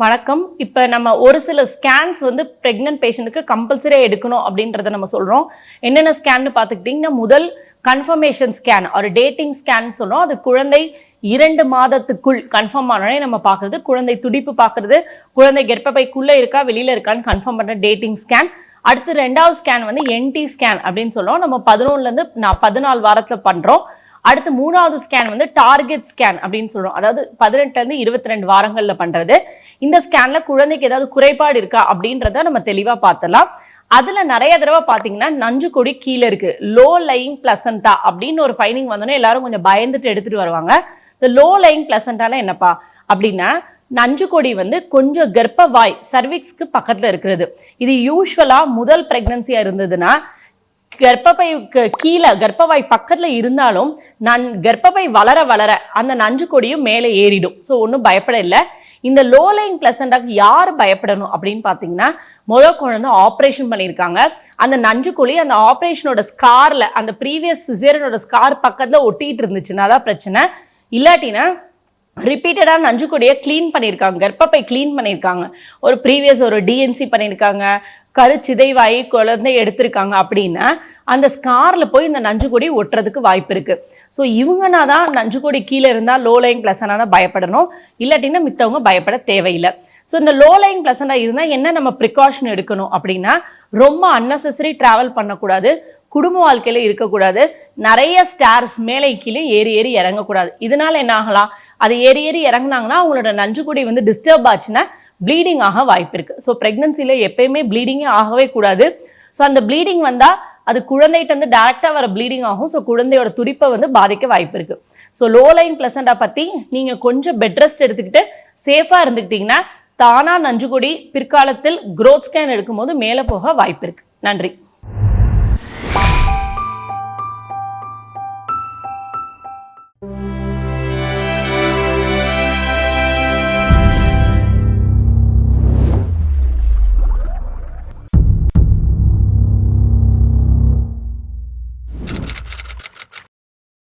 வணக்கம். இப்போ நம்ம ஒரு சில ஸ்கேன்ஸ் வந்து ப்ரெக்னென்ட் பேஷண்ட்டுக்கு கம்பல்சரியாக எடுக்கணும் அப்படின்றத நம்ம சொல்கிறோம் என்னென்ன ஸ்கேன்னு பார்த்துக்கிட்டிங்கன்னா முதல் கன்ஃபர்மேஷன் ஸ்கேன் ஒரு டேட்டிங் ஸ்கேன் சொல்றோம். அது குழந்தை இரண்டு மாதத்துக்குள் கன்ஃபார்ம் ஆனோடனே நம்ம பார்க்குறது. குழந்தை துடிப்பு பார்க்குறது. குழந்தை கர்ப்பப்பைக்குள்ளே இருக்கா வெளியில் இருக்கான்னு கன்ஃபார்ம் பண்ணுற டேட்டிங் ஸ்கேன் அடுத்து ரெண்டாவது ஸ்கேன் வந்து என்டி ஸ்கேன் அப்படின்னு சொல்லுவோம் நம்ம பதினொன்றுலேருந்து நான் பதினாலு வாரத்தில் பண்ணுறோம் அடுத்து மூணாவது ஸ்கேன் வந்து டார்கெட் ஸ்கேன் அப்படின்னு சொல்றோம். அதாவது பதினெட்டுலேருந்து இருபத்தி ரெண்டு வாரங்களில் பண்றது. இந்த ஸ்கேன்ல குழந்தைக்கு ஏதாவது குறைபாடு இருக்கா அப்படின்றத நம்ம தெளிவாக பார்த்தலாம் அதில் நிறைய தடவை பார்த்தீங்கன்னா நஞ்சு கொடி கீழே இருக்கு. லோ லைங் பிளசண்டா அப்படின்னு ஒரு ஃபைனிங் வந்தோன்னே எல்லாரும் கொஞ்சம் பயந்துட்டு எடுத்துட்டு வருவாங்க. இந்த லோ லைங் பிளசண்டானா என்னப்பா? அப்படின்னா நஞ்சு கொடி வந்து கொஞ்சம் கர்ப்பவாய் சர்விக்ஸ்க்கு பக்கத்தில் இருக்கிறது. இது யூஸ்வலாக முதல் ப்ரெக்னன்சியாக இருந்ததுன்னா கர்ப்பப்பைக்கு கீழே கர்ப்பவாய் பக்கத்துல இருந்தாலும் நான் கர்ப்பப்பை வளர வளர அந்த நஞ்சு கொடியும் மேலே ஏறிடும். ஸோ ஒன்றும் பயப்பட இல்லை. இந்த லோலைங் பிளசண்டாக்கு யார் பயப்படணும் அப்படின்னு பார்த்தீங்கன்னா முத குழந்தை ஆப்ரேஷன் பண்ணியிருக்காங்க. அந்த நஞ்சு கொடி அந்த ஆப்ரேஷனோட ஸ்கார்ல அந்த ப்ரீவியஸ் சிசேரனோட ஸ்கார் பக்கத்துல ஒட்டிட்டு இருந்துச்சுன்னா தான் பிரச்சனை. இல்லாட்டினா ரிப்பீட்டடாக நஞ்சுக்கொடியை க்ளீன் பண்ணியிருக்காங்க கர்ப்பப்பை க்ளீன் பண்ணியிருக்காங்க. ஒரு ப்ரீவியஸ் ஒரு டிஎன்சி பண்ணியிருக்காங்க. கருச்சிதைவாயி குழந்தை எடுத்திருக்காங்க அப்படின்னா அந்த ஸ்காரில் போய் இந்த நஞ்சுக்கொடி ஒட்டுறதுக்கு வாய்ப்பு இருக்குது ஸோ இவங்கனா தான் நஞ்சுக்கொடி கீழே இருந்தால் லோ லைங் பிளசனான பயப்படணும். இல்லாட்டினா மித்தவங்க பயப்பட தேவையில்லை. ஸோ இந்த லோ லைன் பிளசனாக இருந்தால் என்ன நம்ம ப்ரிகாஷன் எடுக்கணும் அப்படின்னா ரொம்ப அன்னெசரி ட்ராவல் பண்ணக்கூடாது. குடும்ப வாழ்க்கையில் இருக்கக்கூடாது. நிறைய ஸ்டார்ஸ் மேலே கீழே ஏறி ஏறி இறங்கக்கூடாது. இதனால் என்ன ஆகலாம்? அது ஏறி ஏறி இறங்குனாங்கன்னா அவங்களோட நஞ்சுக்கொடி வந்து டிஸ்டர்ப் ஆச்சுன்னா ப்ளீடிங் ஆக வாய்ப்பு இருக்குது ஸோ ப்ரெக்னன்சியில் எப்பயுமே ப்ளீடிங்கே ஆகவே கூடாது. ஸோ அந்த ப்ளீடிங் வந்தால் அது குழந்தைகிட்ட வந்து டேரெக்டாக வர ப்ளீடிங் ஆகும். ஸோ குழந்தையோட துடிப்பை வந்து பாதிக்க வாய்ப்பு இருக்குது ஸோ லோ லைன் பிளசண்டா பற்றி நீங்கள் கொஞ்சம் பெட் ரெஸ்ட் எடுத்துக்கிட்டு சேஃபாக இருந்துக்கிட்டிங்கன்னா தானாக நஞ்சுகொடி பிற்காலத்தில் க்ரோத் ஸ்கேன் எடுக்கும்போது மேலே போக வாய்ப்பு இருக்குது நன்றி.